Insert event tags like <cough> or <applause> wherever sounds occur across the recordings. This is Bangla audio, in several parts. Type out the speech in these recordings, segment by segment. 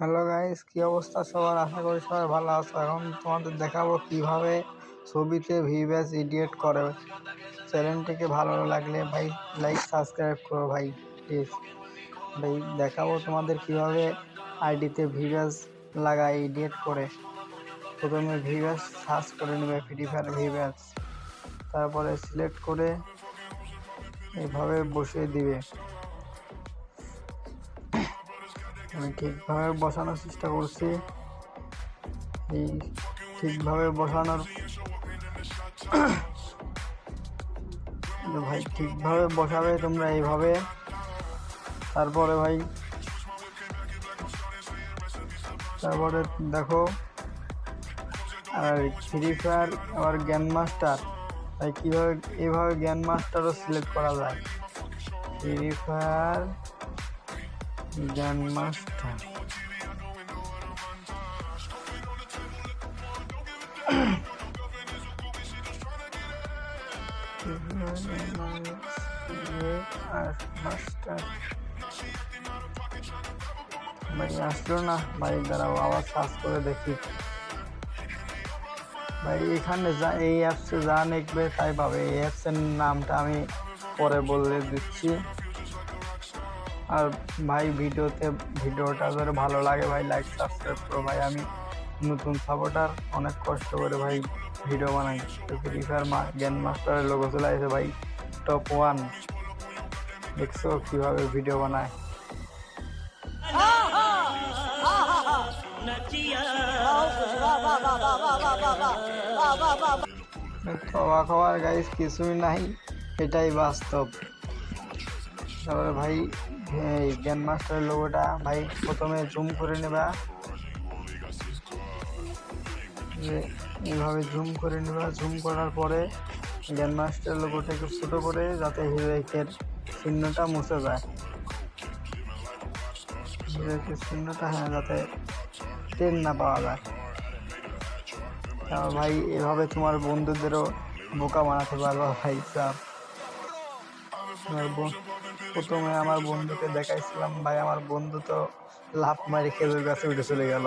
হ্যালো গাইস কি অবস্থা সবার? আশা করি সবাই ভালো আছো। এখন তোমাদের দেখাবো কীভাবে ছবিতে ভিভ্যাস এডিট করে। চ্যানেলটিকে ভালো লাগলে ভাই লাইক সাবস্ক্রাইব করো ভাই প্লিজ ভাই, দেখাবো তোমাদের কীভাবে আইডিতে ভিভ্যাস লাগায় এডিট করে। প্রথমে ভিভ্যাস সার্চ করে নেবে ফ্রি ফায়ার ভিভ্যাস তারপরে সিলেক্ট করে এইভাবে বসিয়ে দিবে। আমি ঠিকভাবে বসানোর চেষ্টা করছি। এই ঠিকভাবে বসানোর ভাই, ঠিকভাবে বসাবে তোমরা এইভাবে। তারপরে ভাই তারপরে দেখো, আর ফ্রি ফায়ার আবার জ্ঞান মাস্টার তাই কীভাবে এইভাবে জ্ঞান মাস্টারও সিলেক্ট করা যায়। ফ্রি ফায়ার মাস্টার ভাই, আসলো না? ভাই, দাঁড়াও, আবার সার্চ করে দেখি। ভাই, এখানে যা, এই অ্যাপসে যা দেখবে, তাই পাবে। এই অ্যাপসের নামটা আমি পরে বলে দিচ্ছি। আর ভাই ভিডিওতে ভিডিওটা ধরে ভালো লাগে ভাই লাইক সাবস্ক্রাইব করো ভাই। আমি নতুন সাপোর্টার অনেক কষ্ট করে ভাই ভিডিও বানাই। ফ্রি ফায়ার মা জ্ঞান মাস্টারের লোগো চলে আসে ভাই টপ ওয়ান দেখছ কীভাবে ভিডিও বানায়। <laughs> অবাক হওয়ার গাইস কিছুই নাই। এটাই বাস্তব। তারপরে ভাই জ্ঞান মাস্টারের লোগোটা ভাই প্রথমে জুম করে নেবা। এইভাবে জুম করে নেবা। জুম করার পরে জ্ঞান মাস্টারের লোগোটা একটু ছোটো করে যাতে হিরোইকের চিহ্নটা মুছে যায়। হিরোইকের চিহ্নটা হ্যাঁ যাতে টেন না পাওয়া যায়। ভাই, এভাবে তোমার বন্ধুদেরও বোকা বানাতে পারবা ভাই চাপ বোন- প্রথমে আমার বন্ধুকে দেখাইছিলাম, ভাই, আমার বন্ধু তো লাফ মারি খেজুর গাছে উঠে চলে গেল।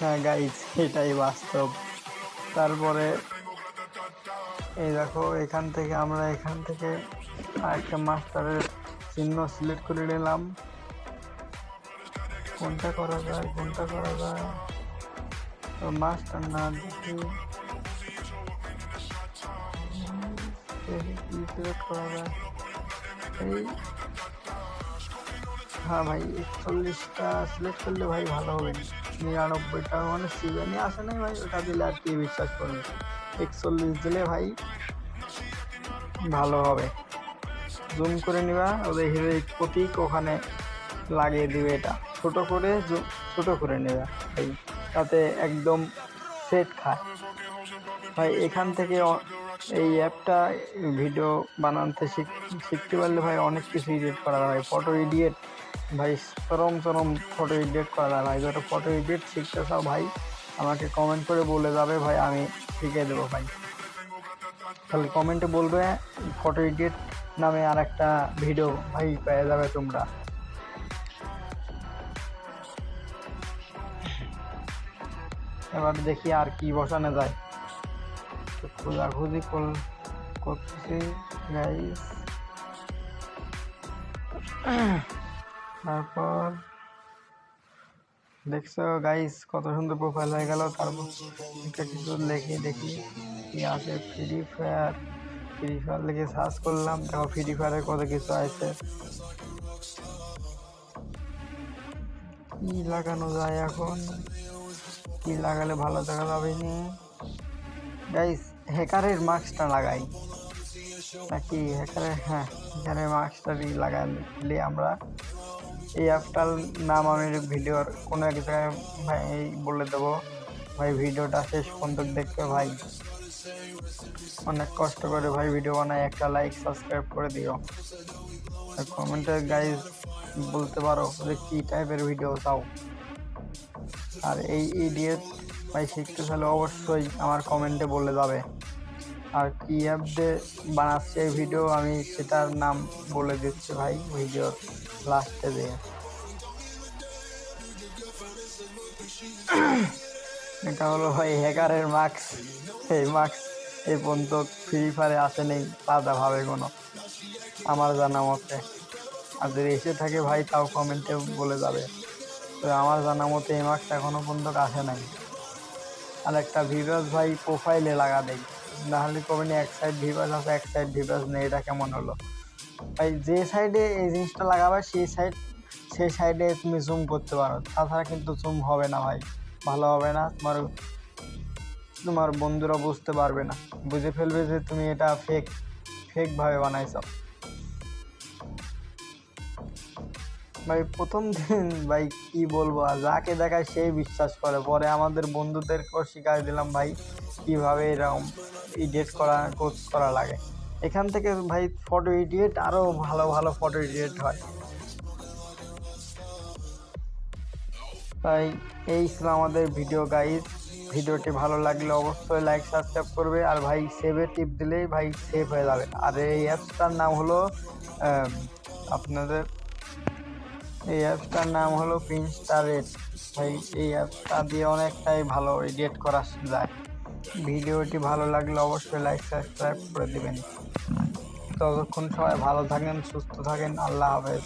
হ্যাঁ গাইজ এটাই বাস্তব। তারপরে এই দেখো, এখান থেকে আমরা এখান থেকে আরেকটা মাস্টারের চিহ্ন সিলেক্ট করে নিলাম। কোনটা করা যায়, কোনটা করা যায়? তো মাস্টার না দেখি সিলেক্ট করা এই হ্যাঁ ভাই একচল্লিশটা সিলেক্ট করলে ভাই ভালো হবে নিরানব্বইটা মানে সিজনে আসে নাই ভাই ওটা দিলে আর কি বিশ্বাস করবে একচল্লিশ দিলে ভাই ভালো হবে জুম করে নিবা ওদের হিরোইক প্রতীক ওখানে লাগিয়ে দিবে এটা ছোট করে জু- ছোট করে নেবে ভাই তাতে একদম সেট খায়। ভাই, এখান থেকে এই অ্যাপটা ভিডিও বানাতে শিখ- শিখতে পারলে ভাই অনেক কিছু এডিট করা হয় ফটো এডিট ভাই, চরম চরম ফটো এডিট করা ভাই যারা ফটো এডিট শিখতে চাও ভাই, আমাকে কমেন্ট করে বলে যাবে ভাই, আমি শিখিয়ে দেবো ভাই। তাহলে কমেন্টে বলবে ফটো এডিট নামে আর একটা ভিডিও ভাই পেয়ে যাবে তোমরা। এবার দেখি আর কি বসানো যায়। খোঁজাখুঁজি কর- করতেছি গাইস তারপর দেখছ গাইস কত সুন্দর প্রোফাইল হয়ে গেল। তারপর একটা কিছু লিখে দেখি কি আছে। ফ্রি ফায়ার ফ্রি ফায়ার লিখে সার্চ করলাম, দেখো ফ্রি ফায়ারের কত কিছু আছে। কি লাগানো যায় এখন? কি লাগালে ভালো দেখা যাবে নি? গাইস হ্যাকারের মাস্কটা লাগাই। নাকি হ্যাকারের হ্যাঁ হ্যাকারের মাস্কটারই লাগালে আমরা এই অ্যাপটার নাম আমি ভিডিওর কোনো এক জায়গায় ভাই বলে দেবো। ভাই, ভিডিওটা শেষ পর্যন্ত দেখবে ভাই। অনেক কষ্ট করে ভাই ভিডিও বানাই একটা লাইক সাবস্ক্রাইব করে দিও। কমেন্টে গাইজ বলতে পারো যে কী টাইপের ভিডিও চাও। আর এই ইডিয়েট ভাই শিখতে চাইলে অবশ্যই আমার কমেন্টে বলে যাবে। আর কি অ্যাপ দিয়ে বানাচ্ছে এই ভিডিও আমি সেটার নাম বলে দিচ্ছি ভাই ভিডিওর লাস্টে দিয়ে এটা হলো ভাই হ্যাকারের মাস্ক এই মাস্ক এই পর্যন্ত ফ্রি ফায়ারে আসে আসেনি আলাদাভাবে কোনো। আমার জানা মতে। আর যদি এসে থাকে ভাই তাও কমেন্টে বলে যাবে। তো আমার জানা মতে এই মাস্ক এখনও পর্যন্ত আসে নাই। আর একটা ভিভাস ভাই প্রোফাইলে লাগা দেয় নাহলে কবেনি এক সাইড ভিভাস আছে, এক সাইড ভিভাস নেই, এটা কেমন হলো? ভাই, যে সাইডে এই জিনিসটা লাগাবে, সেই সাইড সেই সাইডে তুমি জুম করতে পারো। তাছাড়া কিন্তু জুম হবে না ভাই, ভালো হবে না, তোমার তোমার বন্ধুরা বুঝতে পারবে না। বুঝে ফেলবে যে তুমি এটা ফেক ফেকভাবে বানাইছো। ভাই, প্রথম দিন, ভাই, কি বলব, আর যাকে দেখায় সেই বিশ্বাস করে। পরে আমাদের বন্ধুদেরকেও শিখাই দিলাম, ভাই, কীভাবে এরকম এডিট করা কোচ করা লাগে। এখান থেকে, ভাই ফটো এডিট আরও ভালো ভালো ফটো এডিট হয়। তাই এই ছিল আমাদের ভিডিও গাইড ভিডিওটি ভালো লাগলে অবশ্যই লাইক সাবস্ক্রাইব করবে। আর ভাই সেভে টিপ দিলেই, ভাই সেভ হয়ে যাবে। আর এই অ্যাপসটার নাম হলো আপনাদের এই অ্যাপসটার নাম হলো পিনস্টার রেড ভাই, এই অ্যাপসটা দিয়ে অনেকটাই ভালো এডিট করা যায়। ভিডিওটি ভালো লাগলে অবশ্যই লাইক, সাবস্ক্রাইব করে দেবেন। ততক্ষণ সবাই ভালো থাকেন সুস্থ থাকেন। আল্লাহ হাফেজ।